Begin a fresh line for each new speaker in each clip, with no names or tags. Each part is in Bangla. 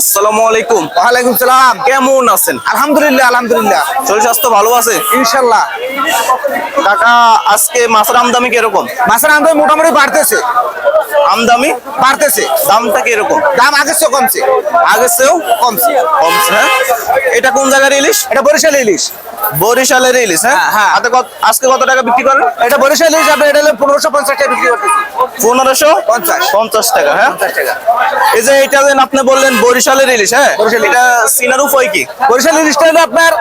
আসসালামু আলাইকুম।
ওয়ালাইকুম সালাম।
কেমন আছেন?
আলহামদুলিল্লাহ আলহামদুলিল্লাহ।
শরীর স্বাস্থ্য ভালো আছে?
ইনশাআল্লাহ
কাকা আজকে মাছের আমদামি কীরকম?
মাছের আমদানি মোটামুটি বাড়তেছে।
আমদামি
বাড়তেছে।
দামটা কীরকম?
দাম আগের চেয়ে কমছে।
আগের চেয়েও?
কমছে।
কমছে হ্যাঁ। এটা কোন জায়গার ইলিশ?
এটা বরিশাল ইলিশ।
বরিশালের ইলিশ হ্যাঁ?
হ্যাঁ, হ্যাঁ।
কত- আজকে কত টাকা বিক্রি করেন?
এটা বরিশাল ইলিশ আপনি এটা হলো পনেরোশো পঞ্চাশ টাকা বিক্রি করতেছি।
পনেরোশো
পঞ্চাশ।
পঞ্চাশ টাকা হ্যাঁ?
টাকা।
এই যে এটা যেন আপনি বললেন বরিশালের ইলিশ হ্যাঁ? এটা সিনার উপায় কি?
বরিশাল ইলিশটা হলো আপনার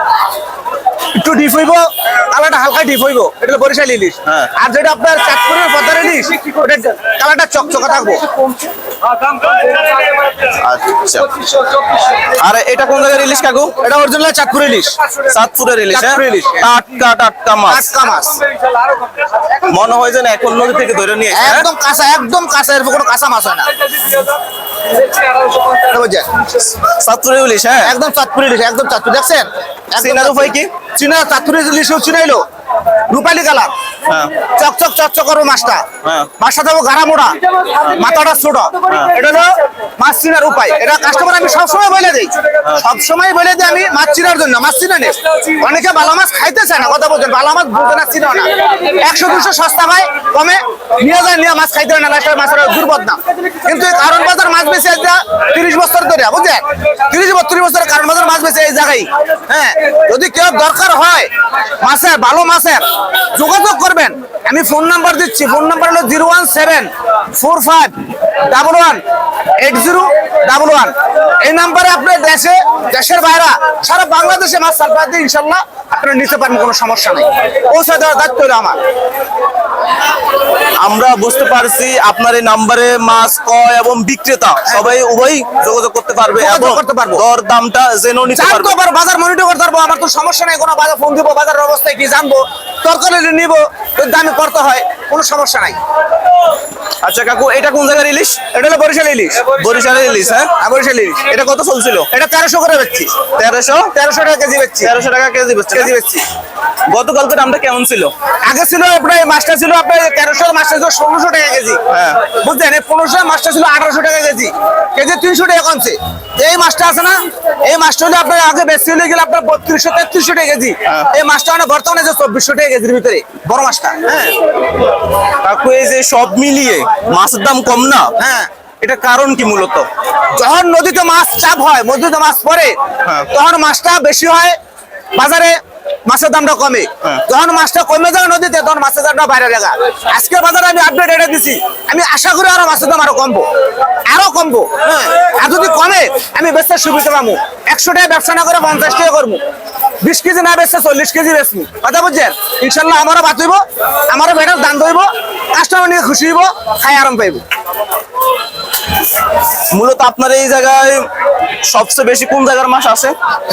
একটু ডিপ হইব কালারটা হালকা ডিপ হইব। এটা বরিশাল ইলিশ
হ্যাঁ।
আর যেটা আপনার চাঁদপুরের পদ্মার ইলিশ ওটা কালারটা চকচকা থাকব।
আচ্ছা। আর এটা কোন জায়গার ইলিশ কাকু?
এটা অরিজিনাল চাঁদপুর ইলিশ
চাঁদপুরের ইলিশ হ্যাঁ?
ইলিশ।
টাটকা টাটকা মাছ।
টাটকা মাছ।
মনে হয় যেন এখন নদী থেকে ধরে নিয়ে হ্যাঁ?
একদম কাঁচা একদম কাঁচা এর কোনো কাঁচা মাছ হয় না।
চাঁদপুরের ইলিশ হ্যাঁ?
একদম চাঁদপুর ইলিশ একদম চাঁদপুর। দেখছেন? একদম
চিনার উপায় কি?
চীনা চাঁদপুর ইলিশও চিনাইলো রূপালি কালার। চকচক চকচক করো মাছটা।
হ্যাঁ।
মাছটা দেবো গাড়া মোড়া। মাথাটা ছোট। এটা হলো মাছ চিনার উপায়। এটা কাস্টমার আমি সবসময় বলে দিই। সবসময় বলে দিই আমি মাছ চিনার জন্য। মাছ চিনে নেই অনেকে ভালো মাছ খাইতে চায় না কথা বলছেন। ভালো মাছ বুঝতে না চিনেও না। একশো দুশো সস্তা হয় কমে নিয়ে যায় নিয়ে মাছ খাইতে হয় না লাস্টের মাছের দুর্বদ না কিন্তু কারণ বাজার মাছ বেশি কারণ বাজার এই জায়গায়। হ্যাঁ যদি কেউ দরকার হয় যোগাযোগ করবেন। আমি ফোন নাম্বার দিচ্ছি, ফোন নাম্বার হলো zero one seven four five double one eight zero. Double one এই নাম্বারে আপনার দেশে দেশের বাইরা সারা বাংলাদেশে মাছ সাপ্লাই দিয়ে ইনশাল্লাহ আপনারা নিতে পারেন কোনো সমস্যা নেই। পৌঁছে দেওয়ার দায়িত্ব হলো আমার।
আমরা বুঝতে পারছি আপনার এই নাম্বারে মাছ ক্রয় এবং বিক্রেতা সবাই উভয় যোগাযোগ করতে পারবে এবং। দর দামটা জেনে নিতে পারবে।
পারব বাজার মনিটর করতে পারব আমার তো সমস্যা নেই কোনো বাজার ফোন দিব বাজারের অবস্থায় কি জানব তরকারি নিব দামে করতে হয় কোনো সমস্যা নাই।
আচ্ছা কাকু এটা কোন জায়গার ইলিশ?
এটা হলো বরিশাল ইলিশ।
বরিশাল ইলিশ হ্যাঁ?
হ্যাঁ, বরিশাল ইলিশ।
এটা কত চলছিল
এটা তেরোশো করে বেচছি।
তেরোশো?
তেরোশো টাকা কেজি বেচছি।
তেরোশো টাকা কেজি
কেজি বেচছি।
গতকালকে দামটা কেমন ছিল?
আগে ছিল আপনার মাছটা ছিল আপনার তেরোশো মাছটা ছিল ষোলোশো টাকা কেজি।
হ্যাঁ।
বুঝলেন? এই পনেরোশো মাছটা ছিল আঠারোশো টাকা কেজি। কেজি তিনশো টাকা কমছে। এই মাছটা আছে না? এই মাছটা হলে আপনার আগে বেশি হলে গেলে আপনার বত্রিশশো তেত্রিশশো টাকা কেজি।
হ্যাঁ।
এই মাছটা মানে বর্তমানে যে চব্বিশশো টাকা কেজির ভিতরে বড় মাছটা হ্যাঁ।
কাকু এই যে সব মিলিয়ে মাছের দাম কম না?
হ্যাঁ
এটা কারণ কি মূলত?
যখন নদীতে মাছ চাপ হয় নদীতে মাছ পড়ে
হ্যাঁ।
তখন মাছটা বেশি হয় বাজারে মাছের দামটা কমে।
হ্যাঁ।
যখন মাছটা কমে যায় নদীতে তখন মাছের দামটা বাইরে জায়গা আজকে বাজারে আমি আপডেট এটা দিছি। আমি আশা করি আরও মাছের দাম আরও কমবো। আরও কমবো। হ্যাঁ। আর যদি কমে আমি বেচতে সুবিধা পাবো। একশো টাকা ব্যবসা না করে পঞ্চাশ টাকা করব। বিশ কেজি না বেচতে চল্লিশ কেজি বেচবো। কথা বুঝছেন? ইনশাল্লাহ আমারও বাঁচব আমারও বেটার দাম ধরবো। কাস্টমার নিয়ে খুশি হইব খাই আরাম পাইবো।
মূলত আপনার এই জায়গায় সবচেয়ে বেশি কোন জায়গার মাছ আছে?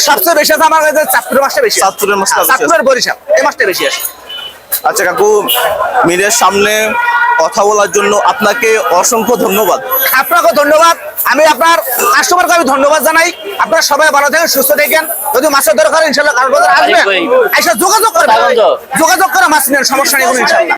সবচেয়ে বেশি আছে আমার কাছে চাঁদপুরের মাছটা বেশি।
চাঁদপুরের মাছটা
চাঁদপুরের বরিশাল এই মাছটা বেশি আছে।
আচ্ছা কাকু মিরের সামনে কথা বলার জন্য আপনাকে অসংখ্য ধন্যবাদ।
আপনাকে ধন্যবাদ। আমি আপনার কাস্টমারকে আমি ধন্যবাদ জানাই। আপনারা সবাই ভালো থাকেন সুস্থ থাকেন। যদি মাছের দরকার হয়, ইনশাল্লাহ কারণ আসবেন। যোগাযোগ করবেন। যোগাযোগ করে মাছ নেন সমস্যা নেই ইনশাল্লাহ